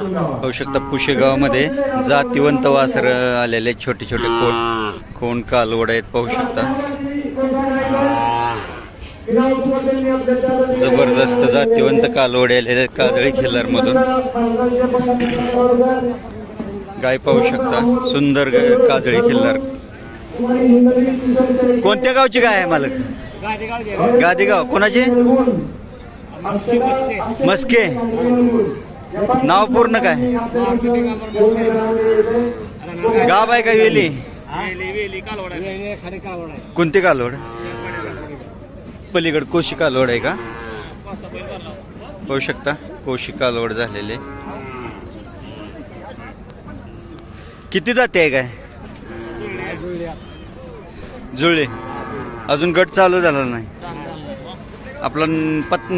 पाहू शकता पुशेगावमध्ये जातिवंत वासर आलेले छोटे छोटे कोण कोण कालवड आहेत पाहू शकता. जबरदस्त जातिवंत कालवड आलेले आहेत काजळी खिल्लार मधून गाय पाहू शकता सुंदर ग- काजळी खिल्लार. कोणत्या गावची गाय आहे मालक? गादेगाव. कोणाची? मस्के. नाव पूर्ण काय? गाव आहे का वेली? कोणती कालवड? पलीकड कोशी कालवड आहे का? होऊ शकता कोशी कालवड झालेले. किती जाते आहे काय? जुळे. अजून गट चालू झाला नाही. आपला पत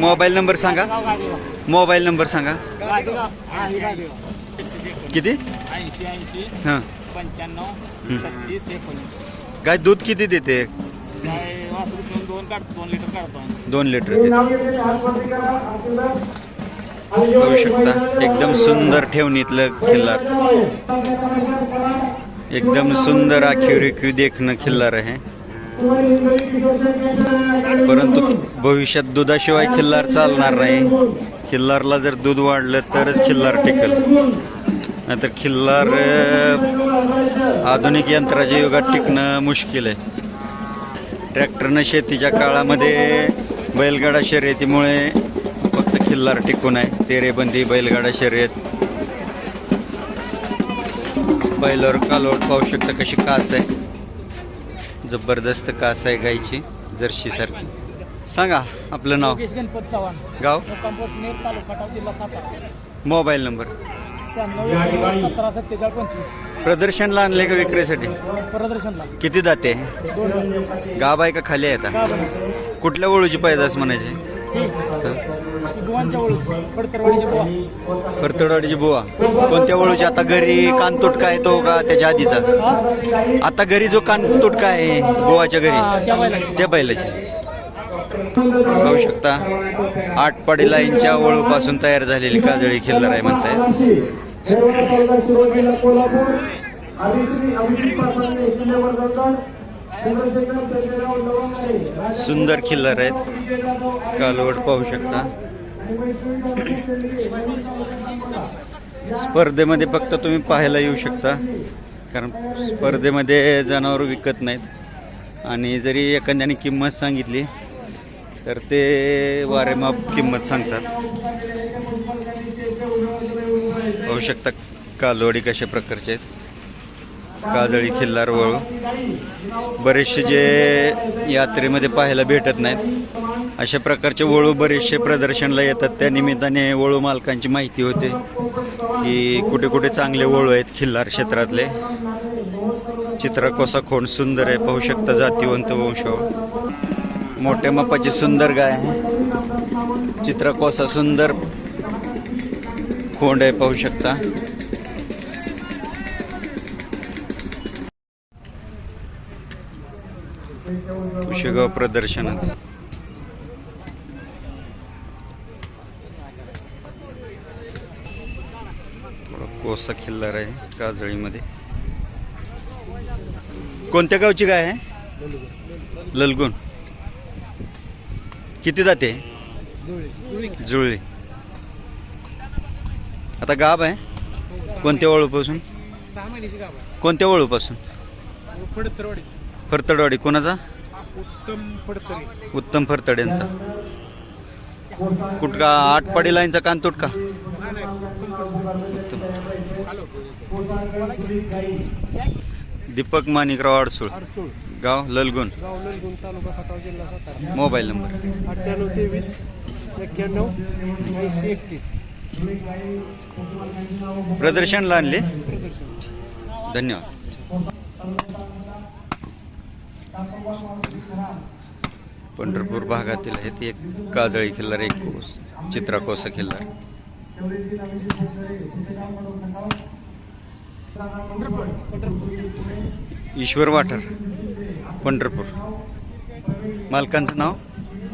मोबाईल नंबर सांगा. मोबाईल नंबर सांगा. किती? ऐंशी ऐंशी हाँ. पंच्याण्णव छत्तीस एकोणीस. गाय दूध किती देते? दोन लिटर काढतो दोन लिटर देते. शकता एकदम सुंदर ठेवणीतलं खिल्लार. एकदम सुंदर आखीव रेखीव देखणं खिल्लार आहे. परंतु भविष्यात दुधाशिवाय खिल्लार चालणार नाही. खिल्लारला जर दूध वाढलं तरच खिल्लार टिकल. नाहीतर खिल्लार आधुनिक यंत्राच्या युगात टिकणं मुश्किल आहे. ट्रॅक्टरनं शेतीच्या काळामध्ये बैलगाडा शर्यतीमुळे फक्त खिल्लार टिकून आहे. तेरेबंदी बैलगाडा शर्यत. बैलावर कालवड पाहू शकता कशी कास आहे. जबरदस्त कास आहे गायची जर्शी सारखी सांगा आपलं नाव? योगेश गणपत चव्हाण. गाव? मुक्कामपोट नेर तालुका खटाव जिल्हा सातारा. Mobile number. शहाण्णव सतरा सत्तेचाळीस पंचवीस. प्रदर्शनला आणले का विक्रीसाठी? प्रदर्शनला. किती जाते दोन. गाव आहे का खाली आहे आता? कुठल्या ओळूची पैदास म्हणायचे? कर्तडवाडीची बुवा. कोणत्या ओळूची? आता घरी कान तुटका आहे तो का त्याच्या आधीचा? आता घरी जो कान तुटका आहे बुवाच्या घरी त्या बैलाची. पाहू शकता आटपाडी लाईनच्या ओळूपासून तयार झालेली काजळी खिल्लर आहे म्हणताय सुंदर खिल्लर आहेत. कालवड पाहू शकता. स्पर्धेमध्ये फक्त तुम्ही पाहायला येऊ शकता. कारण स्पर्धेमध्ये जनावर विकत नाहीत. आणि जरी एखाद्याने किंमत सांगितली तर ते वारेमाप किंमत सांगतात. पाहू शकता कालवडी कशा प्रकारचे आहेत. काजळी खिल्लार वळू. बरेचसे जे यात्रेमध्ये पाहायला भेटत नाहीत अशा प्रकारचे वळू बरेचसे प्रदर्शनला येतात. त्या निमित्ताने वळू मालकांची माहिती होते की कुठे कुठे चांगले वळू आहेत खिल्लार क्षेत्रातले. चित्रकोसा खोंड सुंदर आहे पाहू शकता जातीवंत वंशावळ मोठ्या मापाची सुंदर गाय आहे. सुंदर खोंड आहे पाहू शकता. कुशेगाव प्रदर्शनात थोडा कोसा खिल्लार आहे काजळीमध्ये. कोणत्या गावची गाय आहे? ललगुण. किती जाते जुळली आता गाब आहे? कोणत्या वळूपासून? गाभा कोणत्या वळूपासून? फरतडवाडी कोणाचा? उत्तम पडतरी. उत्तम फरतड्यांचा कुठका आटपाडी लाईनचा कान तुटका? उत्तम दीपक माणिकराव अडसूळ अडसूळ गाव ललगुण गाव नलगुण तालुका खटाव जिल्हा सातारा. Mobile number. अठ्ठ्याण्णव तेवीस एक्क्याण्णव ऐंशी एकतीस. प्रदर्शनला आणले धन्यवाद. पंढरपूर भागातील आहेत एक काजळी खिल्लार एक कोस चित्रा कोसा खिल्लार. ईश्वर वाठार पंढरपूर. मालकांचं नाव?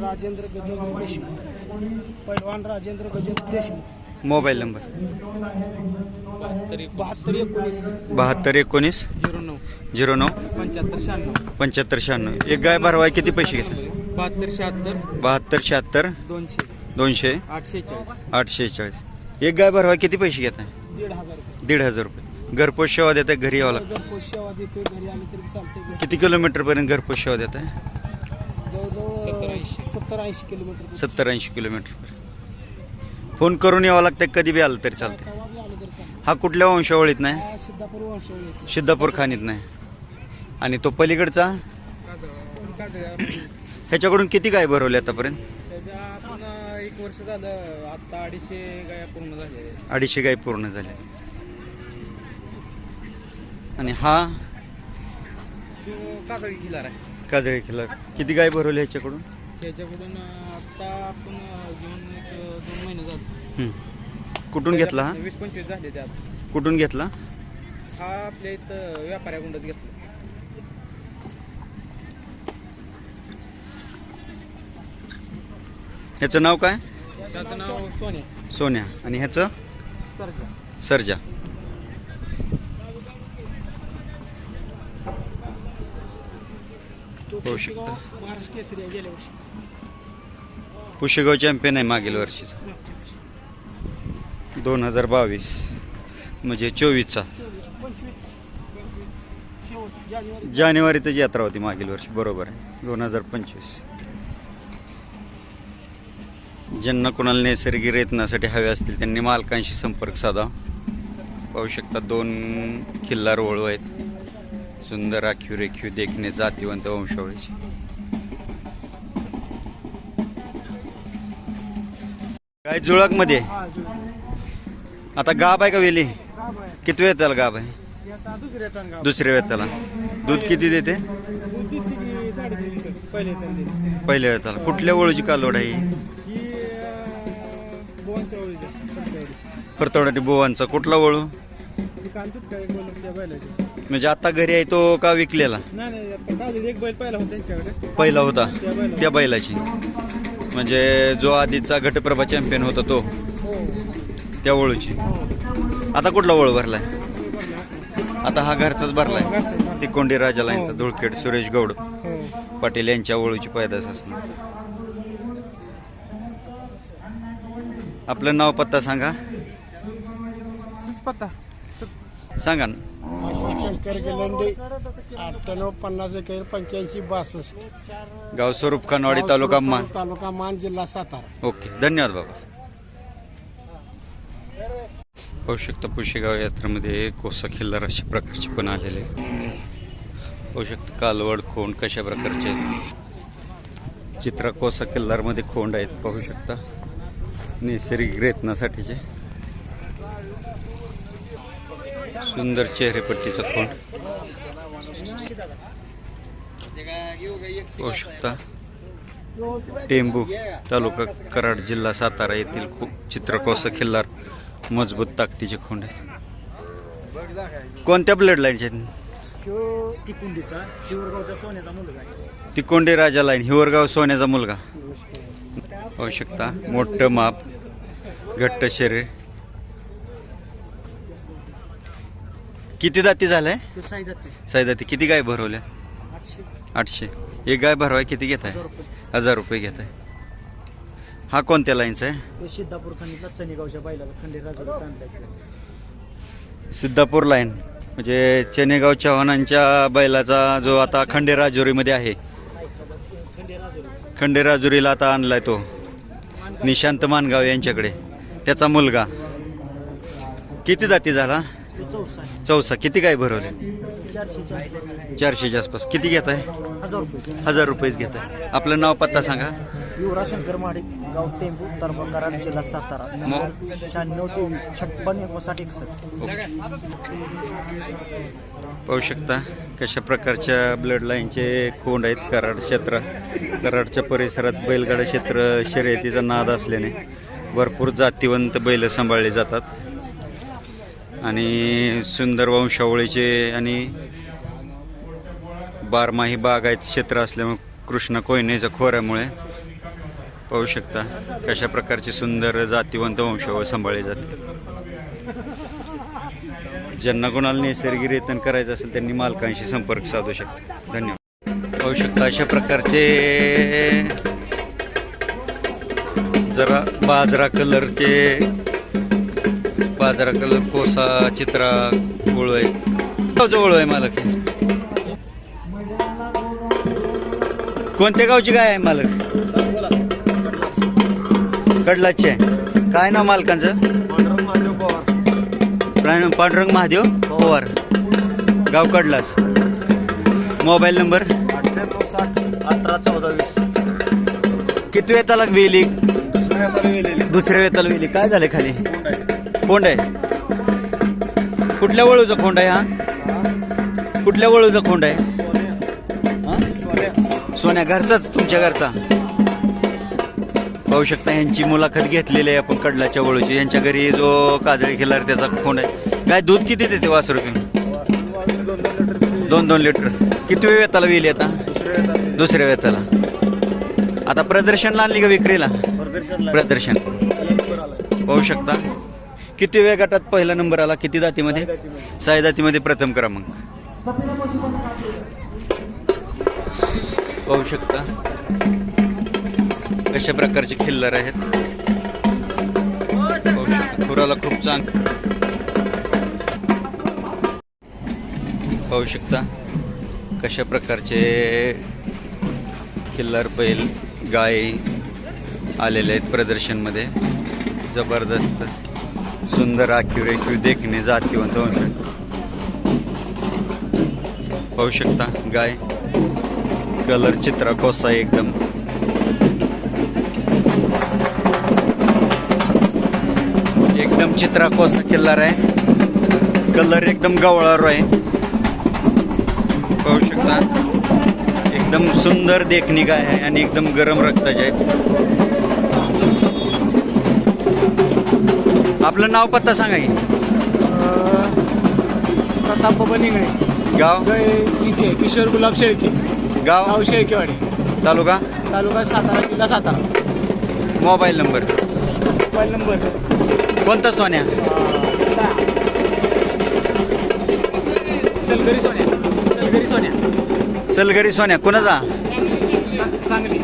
राजेंद्र गजेंद्र देशमुख. पैलवान राजेंद्र गजेंद्र देशमुख. Mobile number. बहात्तर एक बहात्तर एकोणीस, झिरो नऊ, पंच्याहत्तर शहाण्णव. एक गाय भरवाय किती पैसे घेतात बहात्तर शहात्तर बहात्तर शहात्तर दोनशे दोनशे आठशे चाळीस एक गाय भरवाय किती पैसे हज़ार रुपये दीड हज़ार रुपये. घरपोच सेवा देताय, घरी यावं लागतं. किती किलोमीटरपर्यंत घरपोच सेवा देताय? जवळजवळ सत्तर ऐंशी किलोमीटर. सत्तर ऐंशी किलोमीटर. फोन करून यावं लागतं कधी बी आलं तरी चालतं केव्हा बी आलं तरी हा कुठल्या वंशावळीत नाही? हा सिद्धापूर वंशावळ येते सिद्धापूर खाणीत नाही. आणि तो पलीकडचा? ह्याच्याकडून किती गाय भरवले आतापर्यंत? त्याच्या आपण एक वर्ष झालं आता अडीचशे गाया पूर्ण झाले. अडीचशे गाय पूर्ण झाल्या आणि हा? तो कातळी खिलार आहे काजळी खिलार. किती गाय भरवले ह्याच्याकडून? त्याच्याकडून आता आपण घेऊन एक दोन महिने झाले हम्म. कुठून घेतला हा? वीस पंचवीस झाले त्यात. कुठून घेतला? हा आपल्या इथं व्यापाऱ्याकडूनच घेतला. ह्याचं नाव काय? त्याचं नाव सोने सोन्या. आणि ह्याचं? सरजा. सर्जा. तो होऊ शेगाव महाराष्ट्र केसरी आहे गेल्या वर्षी. पुशेगाव चॅम्पियन आहे मागील वर्षीचा. दोन हजार बावीस म्हणजे चोवीसचा. जानेवारी जानेवारीतच यात्रा होती मागील वर्षी बरोबर आहे. दोन हजार पंचवीस. ज्यांना कोणाला नैसर्गिक रेतनासाठी हवे असतील त्यांनी मालकांशी संपर्क साधा. पाहू शकता दोन किल्ला रोळ आहेत. सुंदर राखीव रेखीव देखणे जातीवंत वंशावळीची. काय जुळाकमध्ये आता गाब आहे का वेली? आहे किती वेळ त्याला गाब आहे? हे आता दुसऱ्या येतात गाव दुसऱ्या वेताला दूध किती देते? दूध देते की साडेतीन लिटर पहिले येतात देते पहिल्या वेताला कुठल्या वळूची कालवड आहे ही? ही बोनच्या पुढच्या ओळी. बोवांचा. कुठला वळू काय त्या बैलाची म्हणजे आता घरी आहे तो का विकलेला? नाही नाही आता काजळी एक बैल पहिला होता. त्यांच्याकडे पहिला होता त्या बैला त्या बैलाची. म्हणजे जो आधीचा घटप्रभा चॅम्पियन होता तो. त्या वळूची हो आता कुठला वळू भरलाय? हे. आता हा घरचाच भरलाय. हो, घरचाच भरलाय. तिकोंडी राजाला यांचा धुळखेड सुरेश गौड. हो. पाटील यांच्या वळूची पैदास असणार. आपलं नाव पत्ता सांगा. पत्ता सांगा ना. अशोक शंकर गेलंडे अठ्ठ्याण्णव पन्नास पंच्याऐंशी बासष्ट. गाव स्वरूप खानवाडी तालुका मान तालुका मान जिल्हा सातारा. ओके. धन्यवाद बाबा. पाहू शकता पुशेगाव यात्रेमध्ये कोसा खिल्लार अशा प्रकारचे पण आलेले आहेत. पाहू शकता कालवड खोंड कशा प्रकारचे आहेत? चित्रा कोसा किल्लारमध्ये खोंड आहेत पाहू शकता. नैसर्गिक रेतनासाठीचे. सुंदर चेहरेपट्टीचा खोंड. पाहू शकता टेंबू तालुका कराड जिल्हा सातारा येथील खूप चित्रकोसा खिल्लार. मजबूत ताकदीचे खोंड आहेत. कोणत्या ब्लड लाईनचे तिकोंडे राजा लाईन हिवरगाव सोन्याचा मुलगा. पाहू शकता मोठं माप घट्ट शरीर. किती दाती झालाय? साईदाते किती गाय भरवल्या? आठशे. एक गाय भरवाय किती घेत आहे हजार रुपये घेत आहे हा कोणत्या लाईनचा आहे? सिद्धापूर खंडीतला चनेगावच्या बैलाला खंडेराजाला आणलाय सिद्धापूर लाईन म्हणजे चेनेगाव चव्हाणांच्या बैलाचा जो आता खंडेराजुरीमध्ये आहे. खंडेराजुरीला आता आणलाय तो. निशांत मानगाव यांच्याकडे. त्याचा मुलगा. किती जाती झाला? तो चौसा आहे चौसा. किती काय भरवले? चारशेच्या आसपास. चारशेच्या आसपास. किती घेत आहे हजार रुपये. हजार रुपयेच घेत आहे आपलं नाव पत्ता सांगा. युवराज शंकर महाडिक गाव टेंबू तालुका कराड जिल्हा सातारा. नंबर शहाण्णव तेवीस छप्पन एकोणसाठ एकसष्ट. पाहू शकता कशा प्रकारच्या ब्लड लाईनचे खोंड आहेत कराड क्षेत्र. कराडच्या परिसरात बैलगाडा क्षेत्र शर्यतीचा नाद असल्याने भरपूर जातीवंत बैल सांभाळले जातात. आणि सुंदर वंशावळीचे आणि बारमाही बागायत क्षेत्र असल्यामुळे कृष्ण कोयनेच्या खोऱ्यामुळे पाहू शकता कशा प्रकारचे सुंदर जातीवंत वंशावळ सांभाळले जाते. ज्यांना कोणाला नैसर्गिक रेतन करायचं असेल त्यांनी मालकांशी संपर्क साधू शकता. धन्यवाद. पाहू शकता अशा प्रकारचे जरा बाजरा कलरचे बाजरा कलर कोसा चित्रा ओळू आहे गावचं आहे मालक. कोणत्या गावची काय आहे मालक? कडलाचे काय नाव मालकांचं? प्राण- पांडुरंग महादेव? पवार. गाव कडलाच मोबाईल नंबर? अठ्ठ्याण्णव साठ अठरा चौदा वीस किती वेताला वेली? दुसऱ्या वेताला वेली. काय झालं खाली? कोंड आहे. कुठल्या वळूचा कोंड आहे हा? कुठल्या वळूचा कोंड आहे? हा? सोन्या. घरचाच तुमच्या घरचा? पाहू शकता यांची मुलाखत घेतलेली आहे आपण कडलाच्या वळूची यांच्या घरी जो काजळी केला त्याचा खोंड आहे. काय दूध किती देते वासरू दोन दोन लिटर. किती वेळ वेताला वेली आता दुसऱ्या वेताला. आता प्रदर्शनला आणली का विक्रीला? प्रदर्शन. पाहू शकता. किती वेळ गटात पहिला नंबर आला? किती दातीमध्ये साई दातीमध्ये प्रथम क्रमांक. पाहू शकता. कशा प्रकारचे खिल्लर आहेत? पाहू शकता खुराला खूप चांग पाहू शकता कशा प्रकारचे किल्लार बैल गाय आलेले आहेत प्रदर्शनमध्ये. जबरदस्त सुंदर आखीव रेखीव देखणे जातीवंत वंश पाहू शकता गाय कलर चित्रा कोसा एकदम. चित्रा कोसा किल्लार आहे. कलर एकदम गवळार आहे. पाहू शकता. एकदम सुंदर देखणी गाय आहे आणि एकदम गरम रक्ताचे आहे. आपलं नाव पत्ता सांगा की. प्रताप निंगळे. गाव? इथे किशोर गुलाब शेळके. गाव? गाव शेळकेवाडी. तालुका? तालुका सातारा जिल्हा Satara. Mobile number. Mobile number. कोणता सोन्या? सलगरी सोन्या. सलगरी सोन्या. सलगरी सोन्या. कोणाचा? सांगली.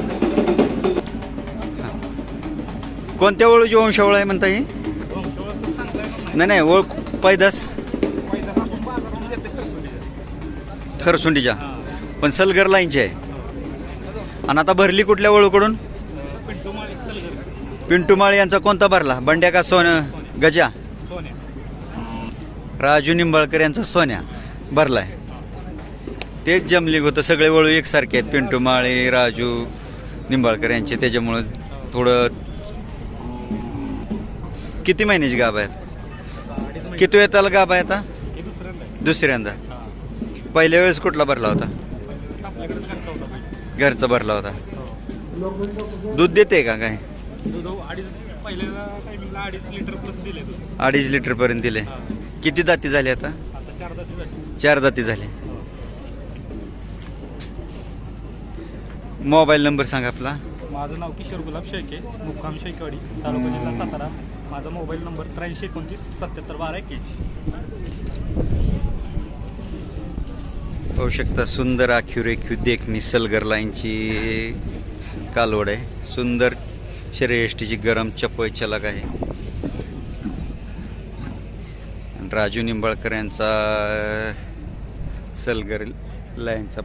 कोणत्या ओळूची वंशावळ आहे म्हणता ही? नाही नाही ओळख पैदास. खरसुंडीच्या. पण सलगर लाईनची आहे. आणि आता भरली कुठल्या वळूकडून पिंटू माळे यांचा कोणता भरला? बंड्या का सोन? गजा? राजू निंबाळकर यांचा सोन्या भरलाय. तेच जमली होतं. सगळे वळू एकसारखे आहेत. पिंटू माळे राजू निंबाळकर यांचे. त्याच्यामुळं थोडं किती महिन्याची गाभ आहेत? किती वेताला गाभ आहे आता? दुसऱ्यांदा. पहिल्या वेळेस कुठला भरला होता? घरचा भरला होता. दूध देते का काय? दूध अडीच पहिल्या टायमिंगला अडीच लिटर प्लस दिले अडीच लिटर पर्यंत दिले. किती दाती झाली आता? आता चार तास झाले. चार दाती झाले. मोबाईल नंबर सांगा आपला. माझं नाव किशोर गुलाब शेळके मुक्काम शेळकेवाडी तालुका जिल्हा सातारा. माझा मोबाईल नंबर त्र्याऐंशी एकोणतीस सत्याहत्तर बारा एक्क्याऐंशी पाहू शकता सुंदर आखीव रेखीव देखणी सलगर लाईनची कालवड आहे. सुंदर शरीयष्टीची गरम चपळ छलक आहे. आणि राजू निंबाळकर यांचा सलगर लाईनचा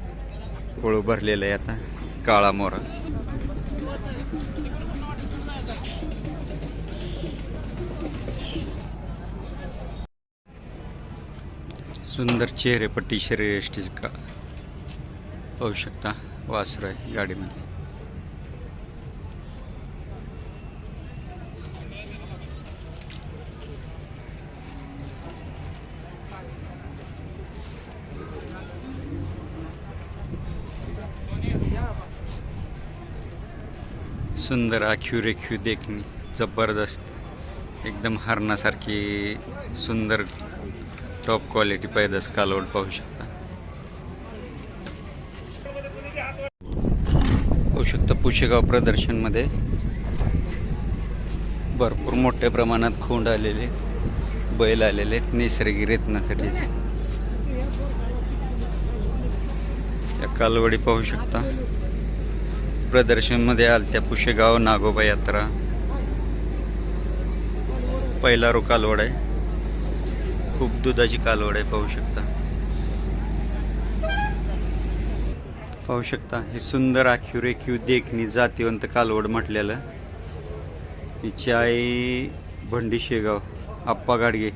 पोळू भरलेला आहे आता काळा मोरा. सुंदर चेहरेपट्टी शरीरयष्टीच का पाहू शकता वासरू आहे गाडीमध्ये. सुंदर आखीव रेखीव देखणी जबरदस्त. एकदम हरणासारखी सुंदर टॉप क्वालिटी पैदास कालवड पाहू शकता. पाहू शकता पुशेगाव प्रदर्शनमध्ये भरपूर मोठ्या प्रमाणात खोंड आलेले आहेत. बैल आलेले आहेत नैसर्गिक रेतनासाठी. या कालवडी पाहू शकता. प्रदर्शनमध्ये आलत्या पुशेगाव नागोबा यात्रा. पहिला रो कालवड आहे. खूप दुधाची कालवड आहे पाहू शकता. पाहू शकता हे सुंदर आखीव रेखीव देखणी जातीवंत कालवड म्हटलेलं. हिची आई भंडी शेगाव आप्पा गाडगे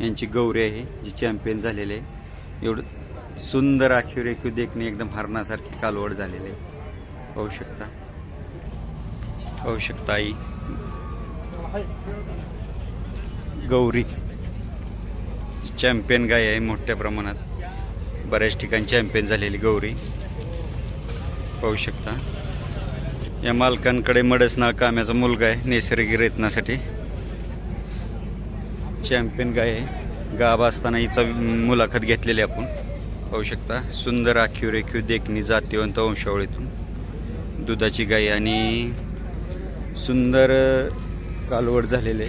यांची गौरी आहे जी चॅम्पियन झालेली आहे. एवढं सुंदर आखीव रेखीव देखणी एकदम हरणासारखी कालवड झालेली आहे. पाहू शकता. पाहू शकता आई. गौरी. चॅम्पियन गाय आहे मोठ्या प्रमाणात. बऱ्याच ठिकाणी चॅम्पियन झालेली गौरी. पाहू शकता. या मालकांकडे मडसनाळ काम्याचा मुलगा आहे नैसर्गिक रेतनासाठी. चॅम्पियन गाय आहे. गाभ असताना हिचा मुलाखत घेतलेली आपण. पाहू शकता. सुंदर आखीव रेखीव देखणी जातीवंत वंशावळीतून. दुधाची गाई आणि सुंदर कालवड झालेले.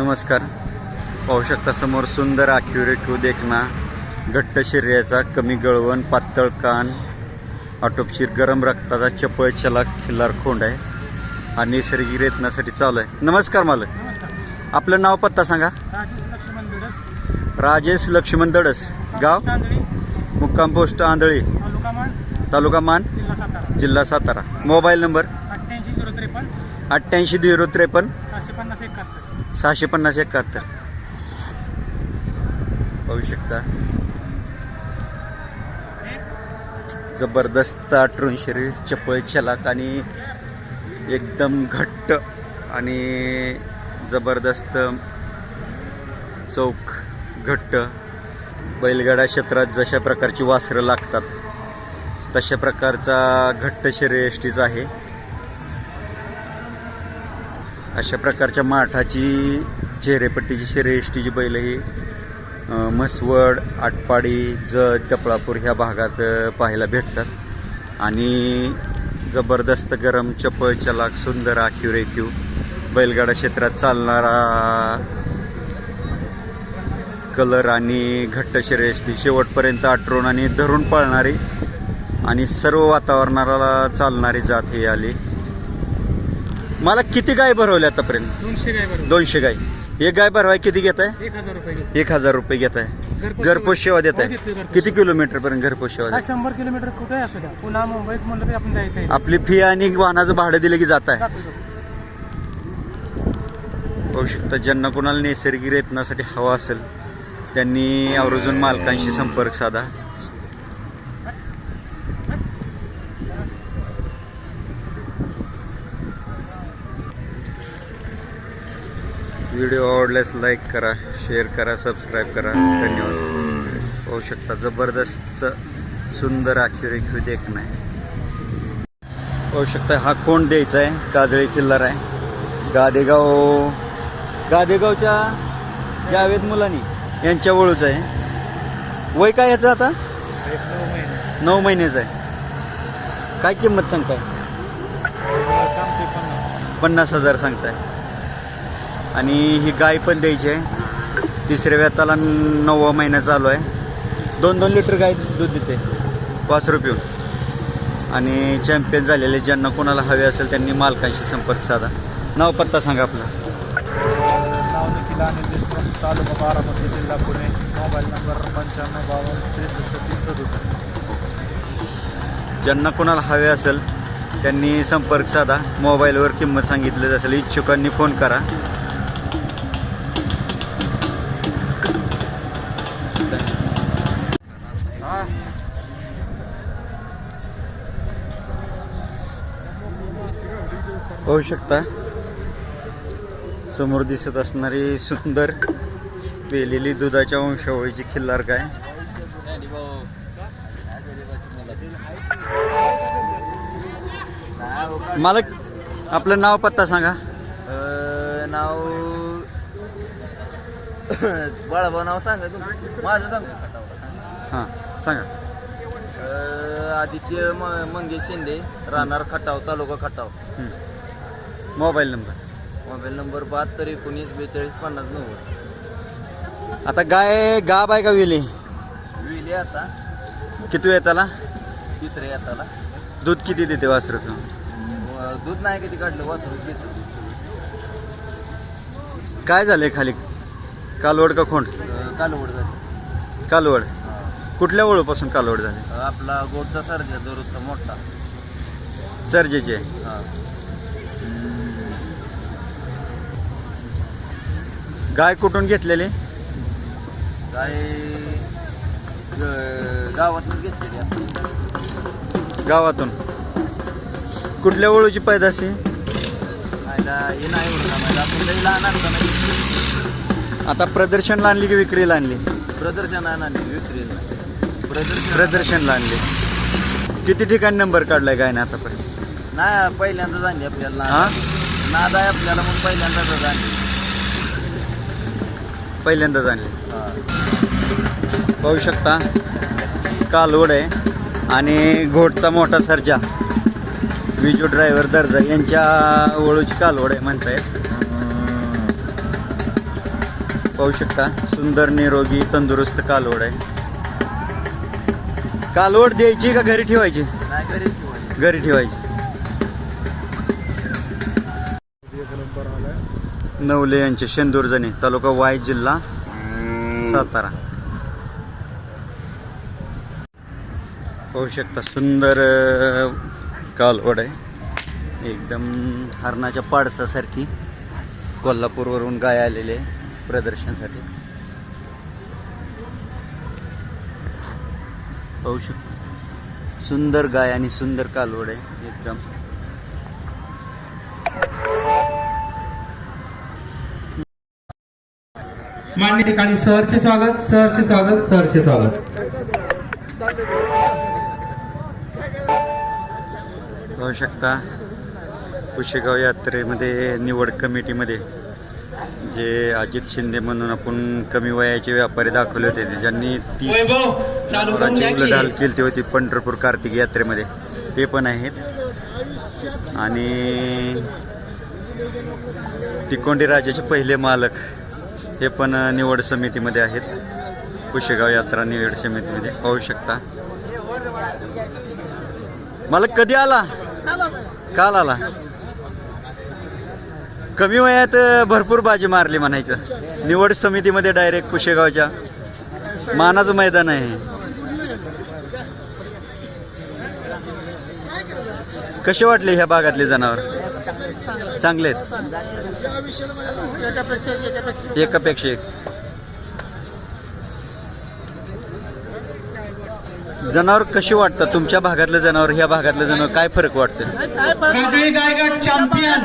नमस्कार. पाहू शकता समोर सुंदर आखीव रेखीव देखना घट्ट शरीराचा कमी गळवण पातळ कान आटोपशीर गरम रक्ताचा चपळ चलाक खिल्लार खोंड आहे हा नैसर्गिक रेतनासाठी चालू आहे. नमस्कार मालक. आपलं नाव पत्ता सांगा. राजेश लक्ष्मण दडस गाव? मुक्काम पोस्ट आंधळी तालुका मान. जिल्हा सातारा. Mobile number? अठ्ठ्याऐंशी झिरो त्रेपन्न. सहाशे पन्नास एकाहत्तर. सहाशे पन्नास एकाहत्तर. पाहू शकता. जबरदस्त आटरून शरीर चपळ चलाक आणि एकदम घट्ट आणि जबरदस्त चौक घट्ट. बैलगाडा क्षेत्रात जशा प्रकारची वासरं लागतात तशा प्रकारचा घट्ट शरीरयष्टीचा आहे. अशा प्रकारच्या माठाची चेहरेपट्टीची शरीरयष्टीची बैल ही म्हसवड आटपाडी जत टपळापूर ह्या भागात पाहायला भेटतात. आणि जबरदस्त गरम चपळ चलाक सुंदर आखीव रेखीव बैलगाडा क्षेत्रात चालणारा कलर आणि घट्ट शरीरयष्टी शेवटपर्यंत आटरून आणि धरून पाळणारी आणि सर्व वातावरणाला चालणारी जात ही आली. मला किती गाय भरवल्या आतापर्यंत? दोनशे काय बरोबर दोनशे गाय. एक गाय भरवाय किती घेत आहे एक हजार रुपये घेतो एक हजार रुपये घेत आहे घरपोच घरपोच सेवा देत हो, आहे घरपोच किती. किलोमीटर पर्यंत घरपोच सेवा काय? शंभर किलोमीटर कुठे असू द्या. पुन्हा मुंबईत म्हणलं तरी आपण जायचं आहे. आपली फी आणि वाहनाचं भाडं दिलं की जात आहे जातो जातो. पाहू शकता ज्यांना कोणाला नैसर्गिक रेतनासाठी हवा असेल त्यांनी आवर्जून मालकांशी संपर्क साधा. व्हिडिओ आवडल्यास लाईक करा शेअर करा सबस्क्राईब करा. धन्यवाद. पाहू शकता. जबरदस्त सुंदर आखीव रेखीव देखणं आहे पाहू शकता. हा कोण द्यायचा आहे? काजळी किल्लार आहे. गादेगाव. गादेगावच्या जावेद मुलांनी यांच्या वळूच आहे. वय काय याचं आता? नऊ महिन्याचं आहे. काय किंमत सांगताय? पन्नास हजार सांगताय. आणि ही गाय पण द्यायची आहे. तिसऱ्या व्यताला नववा महिना चालू आहे. दोन दोन लिटर गाय दूध देते. पाच रुपये आणि चॅम्पियन झालेले ज्यांना कोणाला हवे असेल त्यांनी मालकांशी संपर्क साधा. नाव पत्ता सांगा आपला. नाव निखिल अनिल देशमुख तालुका बारामती जिल्हा पुणे. मोबाईल नंबर पंच्याण्णव बावन्न त्रेसष्ट तीस सदुसष्ट ज्यांना कोणाला हवे असेल त्यांनी संपर्क साधा. मोबाईलवर किंमत सांगितली असेल. इच्छुकांनी फोन करा. पाहू शकता. समोर दिसत असणारी सुंदर पेलेली दुधाच्या वंशावळीची खिल्लार काय? मालक आपलं नाव पत्ता सांगा. नाव बाळाभाऊ नाव सांगा तुमचं. माझं सांगा हां सांगा. आदित्य म- मंगेश शिंदे राहणार Khatav taluka Khatav. Mobile number. Mobile number बहात्तर एकोणीस बेचाळीस पन्नास नव्वद. आता गाय गाब आहे का विली? विले आता. किती वेळ त्याला? तिसऱ्या येताला दूध किती देते वासरू दूध नाही किती काढलं वासरू घेतो दूध सगळं. काय झालंय खाली? कालवड का खोंड? अं, कालवड जाते कालवड. कुठल्या वळूपासून कालवड झाली? आपला गोडचा सर्जा दररोजचा मोठा. सर्जेचे? हा. गाय कुठून घेतलेली? काय ग- गावातूनच घेतलेली गावातून. कुठल्या वळूची पैदाशी खायला हे नाही एवढं आम्हाला आपण लई लहान असताना घेतली. आता प्रदर्शनला आणली की विक्रीला आणली? प्रदर्शनानं आणली विक्रीला. प्रदर्शन प्रदर्शनला आणली. किती ठिकाणी नंबर काढलाय गायने आतापर्यंत? नाही पहिल्यांदाच आणली आपल्याला. हा? नाद आहे आपल्याला म्हणून पहिल्यांदाच आणली. पहिल्यांदाच आणली. पाहू शकता कालवड आहे आणि घोटचा मोठा सर्जा. विजू ड्रायव्हर दर्जा यांच्या वळूची कालवड आहे म्हणतायत पाहू शकता सुंदर निरोगी तंदुरुस्त कालवड आहे. कालवड द्यायची का घरी ठेवायची. घरी ठेवायची. नवले यांचे शेंदूरजणे तालुका वाय जिल्हा सातारा. पाहू शकता सुंदर कालवड आहे. एकदम हरणाच्या पाडसासारखी कोल्हापूरवरून गाय आलेले प्रदर्शनासाठी. पाहू शकता. सुंदर गाय आणि सुंदर कालवड आहे एकदम. मान्य ठिकाणी सहर्ष स्वागत सहर्ष स्वागत सहर्ष स्वागत. पाहू शकता पुशेगाव यात्रेमध्ये निवड कमिटीमध्ये जे अजित शिंदे म्हणून आपण कमी वयाचे व्यापारी दाखवले होते ज्यांनी तीस. उलाढाल केली होती पंढरपूर कार्तिक यात्रेमध्ये. ते पण आहेत. आणि तिकोंडी राजाचे पहिले मालक हे पण निवड समितीमध्ये आहेत. कुशेगाव यात्रा निवड समितीमध्ये. पाहू शकता. मला कधी आला? काल आला. कमी वयात भरपूर बाजी मारली म्हणायचं. निवड समितीमध्ये डायरेक्ट कुशेगावच्या. मानाचं मैदान आहे कसे वाटले ह्या भागातले जनावर? चांगले आहेत. एकापेक्षा एक. जनावर कशी वाटतात? तुमच्या भागातलं जनावर ह्या भागातलं जनावर काय फरक वाटतं काजळी गायगट चॅम्पियन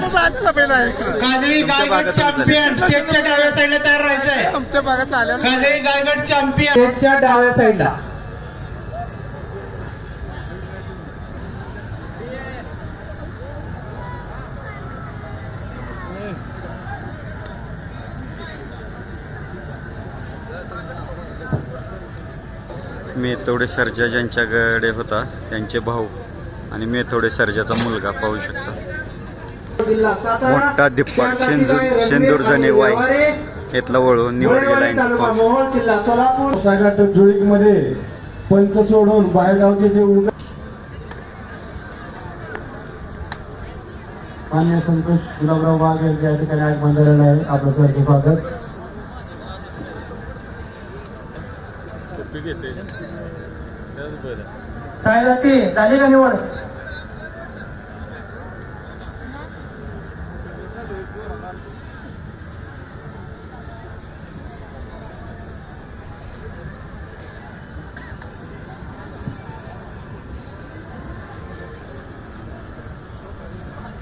काजळी गायगट चॅम्पियन स्टेजच्या डाव्या साईडला तयार राहायचंय. आमच्या भागात आल्या काजळी गायगट चॅम्पियन स्टेजच्या डाव्या साईडला मेथोडे सर्जा ज्यांच्याकडे होता त्यांचे भाऊ आणि मेथोडे सर्जाचा मुलगा पाहू शकता. मोठा दिप्पाड शेंदूर शेंदूर जणे वाय घेतला वळून निवड गेला मध्ये पंच सोडून बाहेरगावचे जे उगा मान्य संतोष गुलाबराव वाघ यांच्या ठिकाणी आज मंदिराला आहे आपलं स्वागत. साहेब झाली का निवड?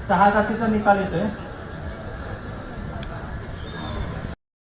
सहा जातीचा निकाल येतोय.